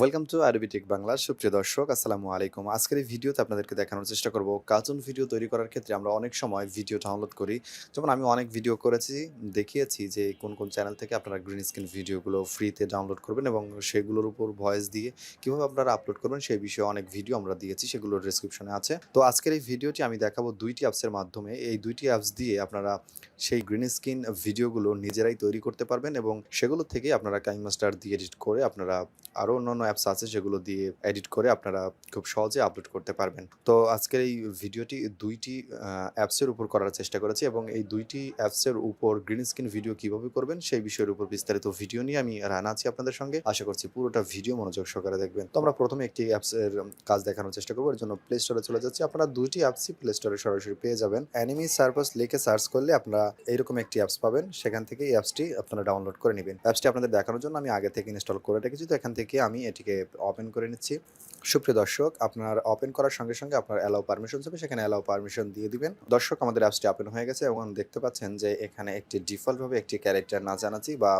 Welcome to আরবিটিক Bangla সুপ্রিয় দর্শক, আসসালামু আলাইকুম। আজকের এই ভিডিওতে আপনাদেরকে দেখানোর চেষ্টা করব কার্টুন ভিডিও তৈরি করার ক্ষেত্রে আমরা অনেক সময় ভিডিও ডাউনলোড করি। যেমন আমি অনেক ভিডিও করেছি, দেখিয়েছি যে কোন কোন চ্যানেল থেকে আপনারা গ্রিন স্ক্রিন ভিডিওগুলো ফ্রিতে ডাউনলোড করবেন এবং সেগুলোর উপর ভয়েস দিয়ে কীভাবে আপনারা আপলোড করবেন সেই বিষয়ে অনেক ভিডিও আমরা দিয়েছি, সেগুলোর ডিসক্রিপশনে আছে। তো আজকের এই ভিডিওটি আমি দেখাবো দুইটি অ্যাপসের মাধ্যমে। এই দুইটি অ্যাপস দিয়ে আপনারা সেই গ্রিন স্ক্রিন ভিডিওগুলো নিজেরাই তৈরি করতে পারবেন এবং সেগুলো থেকে আপনারা কাইম মাস্টার দিয়ে এডিট করে আপনারা আরও অন্যান্য অ্যাপস আছে যেগুলো দিয়ে এডিট করে আপনারা খুব সহজে আপলোড করতে পারবেন। তো আজকের এই ভিডিওটি দুইটি অ্যাপসের উপর করার চেষ্টা করেছি এবং এই দুইটি অ্যাপসের উপর গ্রিন স্ক্রিন ভিডিও কীভাবে করবেন সেই বিষয়ের উপর বিস্তারিত ভিডিও নিয়ে আমি রানা আছি আপনাদের সঙ্গে। আশা করছি পুরোটা ভিডিও মনোযোগ সহকারে দেখবেন। তো আমরা প্রথমে একটি অ্যাপসের কাজ দেখানোর চেষ্টা করব। এর জন্য প্লে স্টোরে চলে যাচ্ছি। আপনারা দুইটি অ্যাপসই প্লে স্টোরে সরাসরি পেয়ে যাবেন। অ্যানিমি সার্ভাস লিখে সার্চ করলে আপনারা এইরকম একটি অ্যাপস পাবেন। সেখান থেকে এই অ্যাপসটি আপনারা ডাউনলোড করে নেবেন। অ্যাপসটি আপনাদের দেখানোর জন্য আমি আগে থেকে ইনস্টল করে রেখেছি। তো এখান থেকে আমি এটিকে ওপেন করে নিচ্ছি। সুপ্রিয় দর্শক, আপনার ওপেন করার সঙ্গে সঙ্গে আপনার অ্যালাউ পারমিশন হবে, সেখানে অ্যালাউ পারমিশন দিয়ে দিবেন। দর্শক, আমাদের অ্যাপসটি ওপেন হয়ে গেছে এবং দেখতে পাচ্ছেন যে এখানে একটি ডিফল্টভাবে একটি ক্যারেক্টার না নাচানাচি বা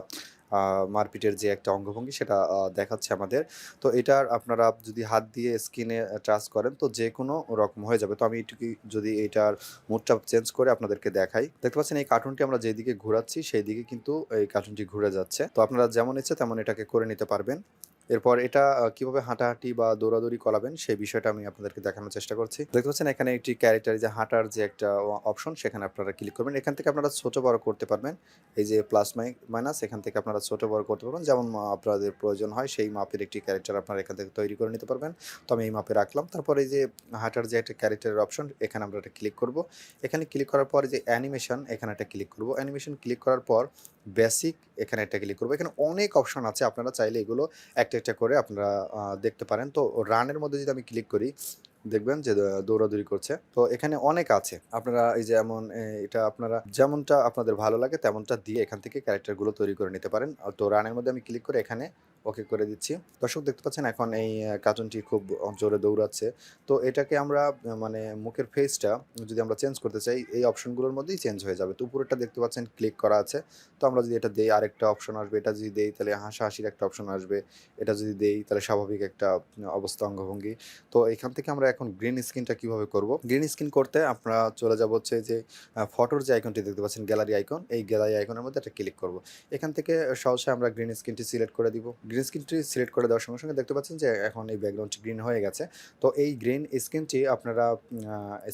মারপিটের যে একটা অঙ্গভঙ্গি সেটা দেখাচ্ছে আমাদের। তো এটার আপনারা যদি হাত দিয়ে স্ক্রিনে টাচ করেন, তো যে কোনো রকম হয়ে যাবে। তো আমি এটুকু যদি এটার মুডটা চেঞ্জ করে আপনাদেরকে দেখাই। দেখতে পাচ্ছেন এই কার্টুনটি আমরা যেদিকে ঘোরাচ্ছি সেই দিকে কিন্তু এই কার্টুনটি ঘুরে যাচ্ছে। তো আপনারা যেমন ইচ্ছে তেমন এটাকে করে নিতে পারবেন। এরপর এটা কীভাবে হাঁটাহাঁটি বা দৌড়াদৌড়ি করাবেন সেই বিষয়টা আমি আপনাদেরকে দেখানোর চেষ্টা করছি। দেখতে পাচ্ছেন এখানে একটি ক্যারেক্টার যে হাঁটার যে একটা অপশন সেখানে আপনারা ক্লিক করবেন। এখান থেকে আপনারা ছোট বড় করতে পারবেন। এই যে প্লাস মাইনাস এখান থেকে আপনারা ছোট বড় করতে পারবেন। যেমন আপনাদের প্রয়োজন হয় সেই মাপের একটি ক্যারেক্টার আপনারা এখান থেকে তৈরি করে নিতে পারবেন। তো আমি এই মাপে রাখলাম। তারপরে এই যে হাঁটার যে একটা ক্যারেক্টারের অপশন এখানে আমরা একটা ক্লিক করব। এখানে ক্লিক করার পর যে অ্যানিমেশন এখানে একটা ক্লিক করব। অ্যানিমেশন ক্লিক করার পর বেসিক এখানে একটা ক্লিক করব। এখানে অনেক অপশন আছে। আপনারা চাইলে এগুলো একটা একটা একটা করে আপনারা দেখতে পারেন। তো রানের মধ্যে যদি আমি ক্লিক করি দেখবেন যে দৌড়াদৌড়ি করছে। তো এখানে অনেক আছে। আপনারা এই যে এমন এটা আপনারা যেমনটা আপনাদের ভালো লাগে, তেমনটা দিয়ে এখান থেকে ক্যারেক্টারগুলো তৈরি করে নিতে পারেন। তো রানের মধ্যে আমি ক্লিক করে এখানে ওকে করে দিচ্ছি। দর্শক দেখতে পাচ্ছেন এখন এই কার্টুনটি খুব জোরে দৌড়াচ্ছে। তো এটাকে আমরা মানে মুখের ফেসটা যদি আমরা চেঞ্জ করতে চাই, এই অপশনগুলোর মধ্যেই চেঞ্জ হয়ে যাবে। তো উপরেরটা দেখতে পাচ্ছেন ক্লিক করা আছে। তো আমরা যদি এটা দেই, আরেকটা অপশন আসবে। এটা যদি দেই, তাহলে হাসাহাসির একটা অপশন আসবে। এটা যদি দেই, তাহলে স্বাভাবিক একটা অবস্থা অঙ্গভঙ্গি। তো এখান থেকে আমরা এখন গ্রিন স্ক্রিনটা কীভাবে করব? গ্রিন স্ক্রিন করতে আমরা চলে যাব হচ্ছে যে ফটোর যে আইকনটি দেখতে পাচ্ছেন গ্যালারি আইকন এই গ্যালারি আইকনের মধ্যে একটা ক্লিক করব। এখান থেকে সহজে আমরা গ্রিন স্ক্রিনটি সিলেক্ট করে দিব। গ্রিন স্ক্রিনটি সিলেক্ট করে দেওয়ার সঙ্গে সঙ্গে দেখতে পাচ্ছেন যে, এখন এই ব্যাকগ্রাউন্ডটি গ্রিন হয়ে গেছে। তো এই গ্রিন স্ক্রিনটি আপনারা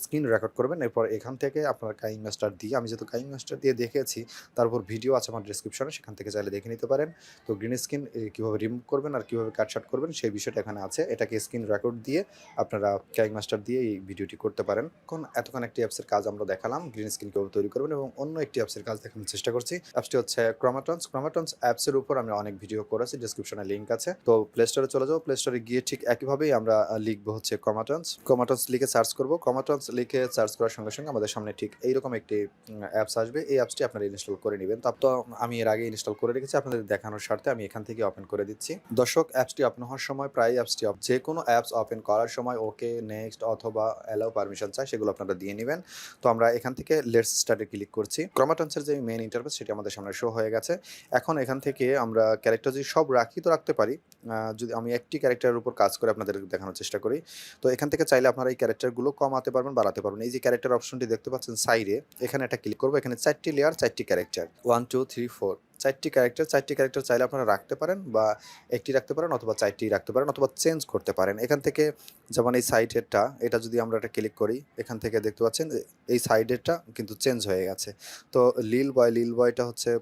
স্ক্রিন রেকর্ড করবেন। এরপর এখান থেকে আপনার কাইং মাস্টার দিয়ে, আমি যেহেতু কাইং মাস্টার দিয়ে দেখেছি তারপর ভিডিও আছে আমার ডিসক্রিপশনে সেখান থেকে চাইলে দেখে নিতে পারেন। তো গ্রিন স্ক্রিন কীভাবে রিমুভ করবেন আর কীভাবে কাটশাট করবেন, সেই বিষয়টা এখানে আছে। এটাকে স্ক্রিন রেকর্ড দিয়ে আপনারা কাইং মাস্টার দিয়ে এই ভিডিওটি করতে পারেন। এখন এতক্ষণ একটি অ্যাপসের কাজ আমরা দেখালাম। গ্রিন স্ক্রিন কীভাবে তৈরি করবেন এবং অন্য একটি অ্যাপসের কাজ দেখানোর চেষ্টা করছি। অ্যাপসটি হচ্ছে ক্রোমাটন্স ক্রোমাটন্স অ্যাপসের উপর আমি অনেক ভিডিও করেছি। ডিসক্রিপশনে লিঙ্ক আছে। তো প্লে স্টোরে চলে যাব প্লে স্টোরে গিয়ে ঠিক একইভাবেই আমরা লিখব হচ্ছে কমাটন্স কমাটন্স লিখে সার্চ করব। কমাটন্স লিখে সার্চ করার সঙ্গে সঙ্গে আমাদের সামনে ঠিক এইরকম একটি অ্যাপস আসবে। এই অ্যাপসটি আপনারা ইনস্টল করে নেবেন। তার তো আমি এর আগে ইনস্টল করে রেখেছি। আপনাদের দেখানোর স্বার্থে আমি এখান থেকে ওপেন করে দিচ্ছি। দর্শক অ্যাপসটি ওপেন হওয়ার সময় প্রায় অ্যাপসটি যে কোনো অ্যাপস ওপেন করার সময় ওকে নেক্সট অথবা অ্যালাউ পারমিশন চাই, সেগুলো আপনারা দিয়ে নেবেন। তো আমরা এখান থেকে লেটস স্টার্টে ক্লিক করছি। ক্রোমাটন্সের যে মেন ইন্টারফেস সেটি আমাদের সামনে শো হয়ে গেছে। এখন এখান থেকে আমরা ক্যারেক্টার যদি সব রাখি, তো রাখতে পারি। যদি আমি একটি ক্যারেক্টারের উপর কাজ করে আপনাদের দেখানোর চেষ্টা করি। তো এখান থেকে চাইলে আপনারা এই ক্যারেক্টারগুলো কমাতে পারবেন, বাড়াতে পারবেন। এই যে ক্যারেক্টার অপশনটি দেখতে পাচ্ছেন সাইডে এখানে একটা ক্লিক করব। এখানে চারটি লেয়ার চারটি character one two three four চারটি ক্যারেক্টার চারটি ক্যারেক্টার চাইলে আপনারা রাখতে পারেন বা একটি রাখতে পারেন অথবা চারটি রাখতে পারেন অথবা চেঞ্জ করতে পারেন। এখান থেকে যেমন এই সাইডেরটা এটা যদি আমরা একটা ক্লিক করি, এখান থেকে দেখতে পাচ্ছেন এই সাইডেরটা কিন্তু চেঞ্জ হয়ে গেছে। তো লিল বয় লিল বয়টা হচ্ছে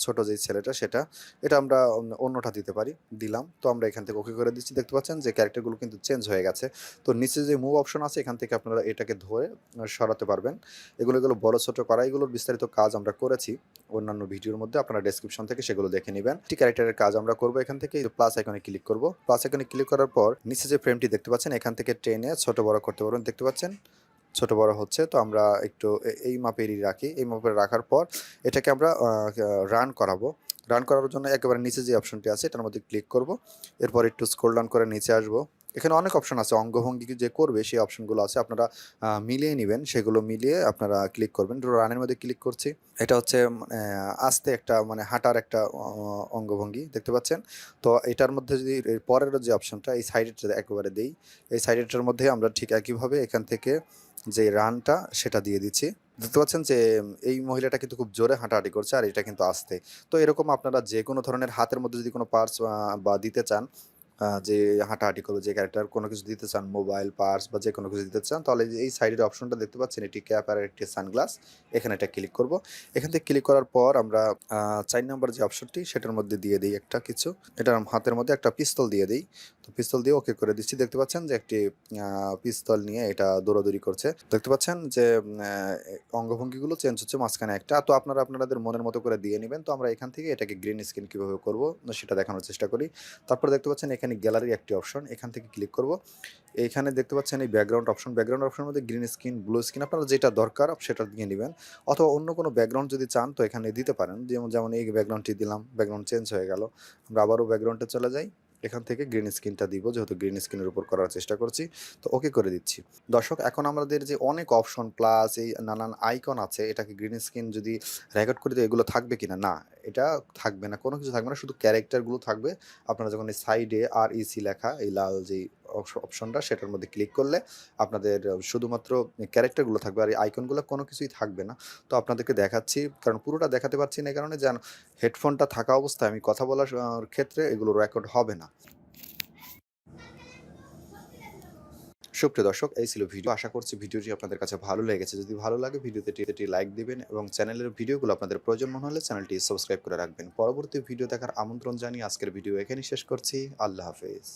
ছোট যে ছেলেটা, সেটা, এটা আমরা অন্য- অন্যটা দিতে পারি, দিলাম। তো আমরা এখান থেকে ওকে করে দিচ্ছি। দেখতে পাচ্ছেন যে ক্যারেক্টারগুলো কিন্তু চেঞ্জ হয়ে গেছে। তো নিচে যে মুভ অপশন আছে, এখান থেকে আপনারা এটাকে ধরে সরাতে পারবেন। এগুলো এগুলো বড়, ছোটো করা, এগুলোর বিস্তারিত কাজ আমরা করেছি। অন্যান্য ভিডিওর মধ্যে আপনারা ডেসক্রিপশন থেকে সেগুলো দেখে নেবেন। একটি ক্যারেক্টারের কাজ আমরা করব এখান থেকে। প্লাস আইকনে ক্লিক করব। প্লাস আইকনে ক্লিক করার পর নিচে যে ফ্রেমটি দেখতে পাচ্ছেন, এখান থেকে টেনে ছোট বড় করতে পারবেন দেখতে পাচ্ছেন? ছোট বড় হচ্ছে। তো আমরা একটু এই মাপেরই রাখি। এই মাপের রাখার পর এটাকে আমরা রান করাবো। রান করার জন্য একেবারে নিচে যে অপশনটি আছে, এটার মধ্যে ক্লিক করব। এরপর একটু স্ক্রল ডাউন করে নিচে আসব। এখানে অনেক অপশন আছে, অঙ্গভঙ্গি যে করবে সেই অপশনগুলো আছে, আপনারা মিলিয়ে নিবেন। সেগুলো মিলিয়ে আপনারা ক্লিক করবেন। রানের মধ্যে ক্লিক করছি। এটা হচ্ছে মানে আস্তে একটা মানে হাঁটার একটা অঙ্গভঙ্গি, দেখতে পাচ্ছেন? তো এটার মধ্যে যদি পরের যে অপশনটা এই সাইডেরটা একেবারে দেই। এই সাইডেরটার মধ্যে আমরা ঠিক একইভাবে এখান থেকে যে রানটা সেটা দিয়ে দিচ্ছি। দেখতে পাচ্ছেন যে, এই মহিলাটা কিন্তু খুব জোরে হাঁটাহাঁটি করছে, আর এটা কিন্তু আসতে তো এরকম আপনারা যে কোনো ধরনের হাতের মধ্যে যদি কোনো পার্স বা দিতে চান যে হাঁটাহাঁটি করবে যে ক্যারেক্টার কোনো কিছু দিতে চান, মোবাইল, পার্স বা যে কোনো কিছু দিতে চান তাহলে এই সাইডের অপশনটা দেখতে পাচ্ছেন এটি ক্যাপ আর একটি সানগ্লাস। এখানে এটা ক্লিক করব। এখান থেকে ক্লিক করার পর আমরা চার ৪ নাম্বার যে অপশনটি সেটার মধ্যে দিয়ে দিই একটা কিছু। এটার হাতের মধ্যে একটা পিস্তল দিয়ে দিই তো পিস্তল দিয়ে ওকে করে দিচ্ছি। দেখতে পাচ্ছেন যে একটি পিস্তল নিয়ে এটা দৌড়াদৌড়ি করছে। দেখতে পাচ্ছেন যে অঙ্গভঙ্গিগুলো চেঞ্জ হচ্ছে মাঝখানে একটা। তো আপনারা আপনাদের মনের মতো করে দিয়ে নিবেন। তো আমরা এখান থেকে এটাকে গ্রিন স্ক্রিন কীভাবে করব সেটা দেখানোর চেষ্টা করি। তারপর দেখতে পাচ্ছেন এখানে গ্যালারির একটি অপশন। এখান থেকে ক্লিক করব। এইখানে দেখতে পাচ্ছেন এই ব্যাকগ্রাউন্ড অপশন। ব্যাকগ্রাউন্ড অপশনের মধ্যে গ্রিন স্ক্রিন, ব্লু স্ক্রিন আপনারা যেটা দরকার সেটা দিয়ে নেবেন অথবা অন্য কোনো ব্যাকগ্রাউন্ড যদি চান তো এখানে দিতে পারেন। যেমন যেমন এই ব্যাকগ্রাউন্ডটি দিলাম। ব্যাকগ্রাউন্ড চেঞ্জ হয়ে গেল। আমরা আবারও ব্যাকগ্রাউন্ডে চলে যাই। এখান থেকে গ্রিন স্ক্রিনটা দিব যেহেতু গ্রিন স্ক্রিনের উপর করার চেষ্টা করছি। তো ওকে করে দিচ্ছি। দর্শক এখন আমাদের যে অনেক অপশন প্লাস এই নানান আইকন আছে এটাকে গ্রিন স্ক্রিন যদি রেকর্ড করি তো এগুলো থাকবে কি না, এটা থাকবে না। কোনো কিছু থাকবে না। শুধু ক্যারেক্টারগুলো থাকবে। আপনারা যখন এই সাইডে আর ইসি লেখা এই লাল যেই অপশনটা সেটার মধ্যে ক্লিক করলে আপনাদের শুধুমাত্র ক্যারেক্টারগুলো থাকবে। আর এই আইকনগুলো কোনো কিছুই থাকবে না। তো আপনাদেরকে দেখাচ্ছি। কারণ পুরোটা দেখাতে পারছি না কারণে, যেন হেডফোনটা থাকা অবস্থায় আমি কথা বলার ক্ষেত্রে এগুলো রেকর্ড হবে না। সুপ্রিয় দর্শক, এই ছিল ভিডিও। আশা করছি ভিডিওটি আপনাদের কাছে ভালো লেগেছে। যদি ভালো লাগে, ভিডিওতে একটি লাইক দিবেন এবং চ্যানেলের ভিডিওগুলো আপনাদের প্রয়োজন মনে হলে চ্যানেলটি সাবস্ক্রাইব করে রাখবেন। পরবর্তী ভিডিও দেখার আমন্ত্রণ জানিয়ে আজকের ভিডিও এখানেই শেষ করছি। আল্লাহ হাফেজ।